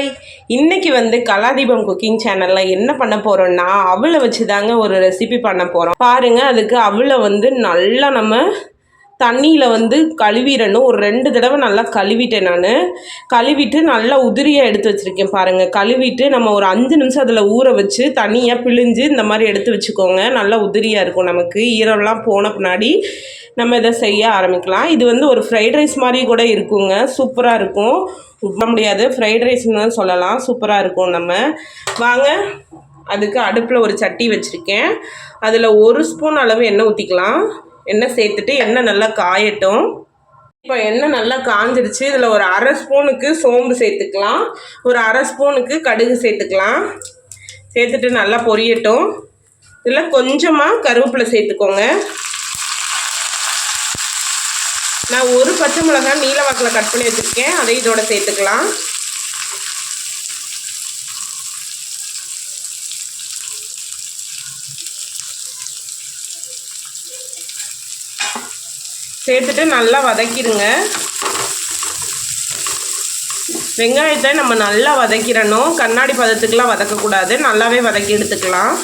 Hi இன்னைக்கு வந்து கலாதீபம் cooking சேனலில் என்ன பண்ண போகிறோம்னா அவளை வச்சு தாங்க ஒரு ரெசிபி பண்ண போகிறோம் பாருங்க அதுக்கு அவளை வந்து நல்லா நம்ம தண்ணியில் வந்து கழுவிடணும். ஒரு ரெண்டு தடவை நல்லா கழுவிட்டேன் நான். கழுவிட்டு நல்லா உதிரியாக எடுத்து வச்சுருக்கேன் பாருங்கள் கழுவிட்டு நம்ம ஒரு அஞ்சு நிமிஷம் அதில் ஊற வச்சு தனியாக பிழிஞ்சு இந்த மாதிரி எடுத்து வச்சுக்கோங்க. நல்லா உதிரியாக இருக்கும் நமக்கு. ஈரம்லாம் போன பின்னாடி நம்ம இதை செய்ய ஆரம்பிக்கலாம். இது வந்து ஒரு ஃப்ரைட் ரைஸ் மாதிரி கூட இருக்குங்க. சூப்பராக இருக்கும். உப்ப முடியாது. ஃப்ரைட் ரைஸ்னு சொல்லலாம். சூப்பராக இருக்கும் நம்ம. வாங்க. அதுக்கு அடுப்பில் ஒரு சட்டி வச்சுருக்கேன். அதில் ஒரு ஸ்பூன் அளவு எண்ணெய் ஊற்றிக்கலாம் எண்ணெய் சேர்த்துட்டு எண்ணெய் நல்லா காயட்டும். இப்போ எண்ணெய் நல்லா காஞ்சிடுச்சு இதில் ஒரு அரை ஸ்பூனுக்கு சோம்பு சேர்த்துக்கலாம். ஒரு அரை ஸ்பூனுக்கு கடுகு சேர்த்துக்கலாம். சேர்த்துட்டு நல்லா பொரியட்டும். இதில் கொஞ்சமாக கருவேப்பிலை சேர்த்துக்கோங்க. நான் ஒரு பச்சை மிளகாய் நீல வாக்கில் கட் பண்ணி வச்சுருக்கேன். அதை இதோட சேர்த்துக்கலாம். சேர்த்துட்டு நல்லா வதக்கிடுங்க. வெங்காயத்தை நம்ம நல்லா வதக்கிடணும். கண்ணாடி பதத்துக்கெலாம் வதக்கக்கூடாது. நல்லாவே வதக்கி எடுத்துக்கலாம்.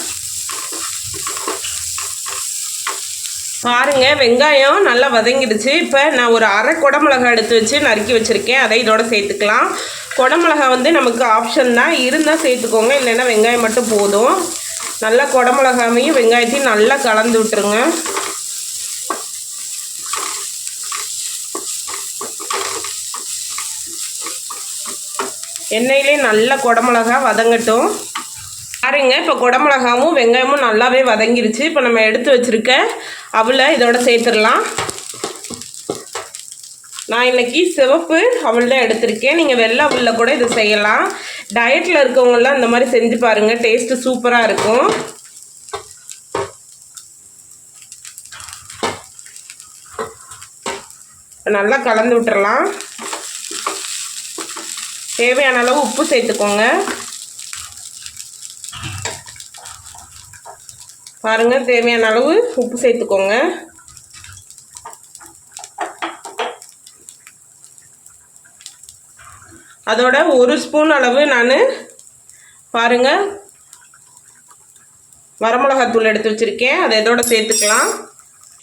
பாருங்கள் வெங்காயம் நல்லா வதங்கிடுச்சு. இப்போ நான் ஒரு அரை குடமிளகா எடுத்து வச்சு நறுக்கி வச்சுருக்கேன். அதை இதோட சேர்த்துக்கலாம். குடமிளகா வந்து நமக்கு ஆப்ஷன் தான். இருந்தால் சேர்த்துக்கோங்க. இல்லைன்னா வெங்காயம் மட்டும் போதும். நல்லா குடமிளகாமையும் வெங்காயத்தையும் நல்லா கலந்து விட்டுருங்க. எண்ணெயிலே நல்லா குடமிளகா வதங்கட்டும். பாருங்க இப்போ குடமிளகாவும் வெங்காயமும் நல்லாவே வதங்கிருச்சு. இப்போ நம்ம எடுத்து வச்சுருக்க அவளை இதோட சேர்த்துடலாம். நான் இன்றைக்கி சிவப்பு அவள் தான் எடுத்திருக்கேன். நீங்கள் வெள்ளை அவளில் கூட இதை செய்யலாம். டயட்டில் இருக்கவங்களாம் இந்த மாதிரி செஞ்சு பாருங்கள் டேஸ்ட்டு சூப்பராக இருக்கும். நல்லா கலந்து விட்டுறலாம். தேவையான அளவு உப்பு சேர்த்துக்கோங்க. பாருங்கள் தேவையான அளவு உப்பு சேர்த்துக்கோங்க. அதோட ஒரு ஸ்பூன் அளவு நான் பாருங்கள் வரமிளகாத்தூள் எடுத்து வச்சுருக்கேன். அதை இதோட சேர்த்துக்கலாம்.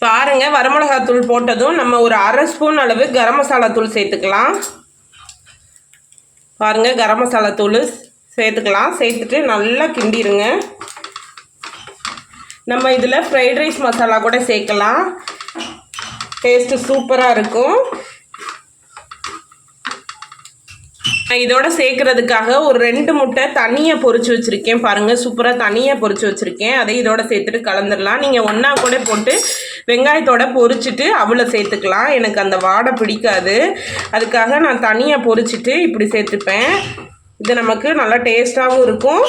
பாருங்கள் வரமிளகாத்தூள் போட்டதும் நம்ம ஒரு அரை ஸ்பூன் அளவு கரம் மசாலா தூள் சேர்த்துக்கலாம். பாருங்கள் கரம் மசாலா தூள் சேர்த்துக்கலாம். சேர்த்துட்டு நல்லா கிண்டிடுங்க நம்ம இதில் ஃப்ரைட் ரைஸ் மசாலா கூட சேர்க்கலாம். டேஸ்ட்டு சூப்பராக இருக்கும். இதோட சேர்க்கறதுக்காக ஒரு ரெண்டு முட்டை தனியாக பொறிச்சு வச்சுருக்கேன் பாருங்கள் சூப்பராக தனியாக பொறிச்சு வச்சுருக்கேன். அதை இதோட சேர்த்துட்டு கலந்துடலாம். நீங்கள் ஒன்றா கூட போட்டு வெங்காயத்தோட பொறிச்சிட்டு அவளை சேர்த்துக்கலாம். எனக்கு அந்த வாடை பிடிக்காது. அதுக்காக நான் தனியாக பொறிச்சிட்டு இப்படி சேர்த்துப்பேன். இது நமக்கு நல்லா டேஸ்ட்டாகவும் இருக்கும்.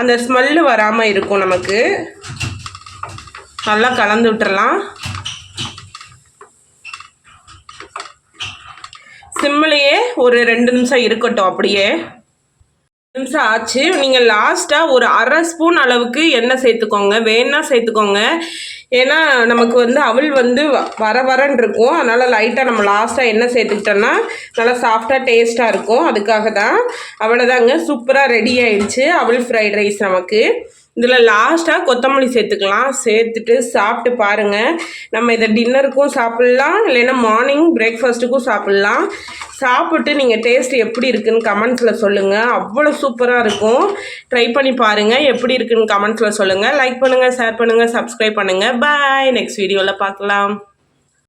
அந்த ஸ்மெல்லு வராமல் இருக்கும் நமக்கு. நல்லா கலந்து விட்டுறலாம். சிம்மிலேயே ஒரு ரெண்டு நிமிஷம் இருக்கட்டும் அப்படியே. நிமிஷம் ஆச்சு. நீங்கள் லாஸ்ட்டாக ஒரு அரை ஸ்பூன் அளவுக்கு எண்ணெய் சேர்த்துக்கோங்க. வேணா சேர்த்துக்கோங்க. ஏன்னா நமக்கு வந்து அவள் வந்து வர வரன்னு இருக்கும். அதனால் லைட்டாக நம்ம லாஸ்ட்டாக எண்ணெய் சேர்த்துக்கிட்டோன்னா நல்லா சாஃப்டாக டேஸ்ட்டாக இருக்கும். அதுக்காக தான் அவ்வளோதாங்க சூப்பராக ரெடி ஆயிடுச்சு. அவள் ஃப்ரைட் ரைஸ் நமக்கு. இதில் லாஸ்ட்டாக கொத்தமல்லி சேர்த்துக்கலாம். சேர்த்துட்டு சாப்பிட்டு பாருங்கள் நம்ம இதை டின்னருக்கும் சாப்பிட்லாம். இல்லைன்னா மார்னிங் பிரேக்ஃபாஸ்ட்டுக்கும் சாப்பிட்லாம். சாப்பிட்டு நீங்கள் டேஸ்ட் எப்படி இருக்குன்னு கமெண்ட்ஸில் சொல்லுங்கள் அவ்வளோ சூப்பராக இருக்கும். ட்ரை பண்ணி பாருங்கள் எப்படி இருக்குன்னு கமெண்ட்ஸில் சொல்லுங்கள் லைக் பண்ணுங்கள் ஷேர் பண்ணுங்கள் சப்ஸ்கிரைப் பண்ணுங்கள் பாய் நெக்ஸ்ட் வீடியோவில் பார்க்கலாம்.